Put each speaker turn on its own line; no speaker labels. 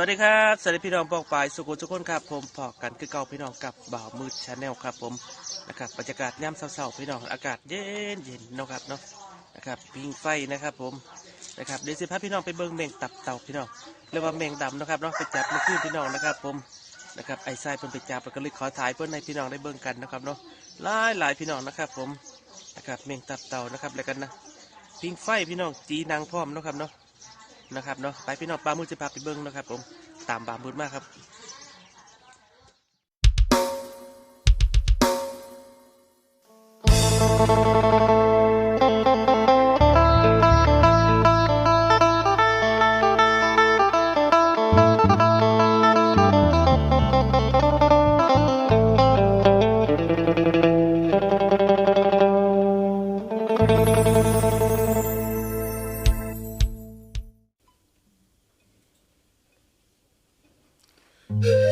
วัสดีครับสวัสดีพี่น้องปองปายสุขุทุกคนครับผมพอกันคือเก่าพี่น้องกับบ่าวมืดชาแนลครับผมนะครับบรรยากาศย่ำเศร้าๆพี่น้องอากาศเย็นเย็นๆเนาะครับเนาะนะครับพิงไฟนะครับผมนะครับเดี๋ยวสิพาพี่น้องไปเบิ่งแมงตับเต่าพี่น้องเรียกว่าแมงดำนะครับเนาะไปจับเมื่อคืนพี่น้องนะครับผมนะครับไอ้ทรายเพิ่นไปจับแล้วก็เลยขอถ่ายเพื่อนให้พี่น้องได้เบิ่งกันนะครับเนาะหลายหลายพี่น้องนะครับผมนะครับแมงตับเต่านะครับแล้วกันนะพิงไฟพี่น้องจีนางพร้อมเนาะครับเนาะ นะครับเนาะไปพี่น้องปลามือจะพาไปเบิ้งนะครับผมตามปลามือมากครับ
Thank Yeah.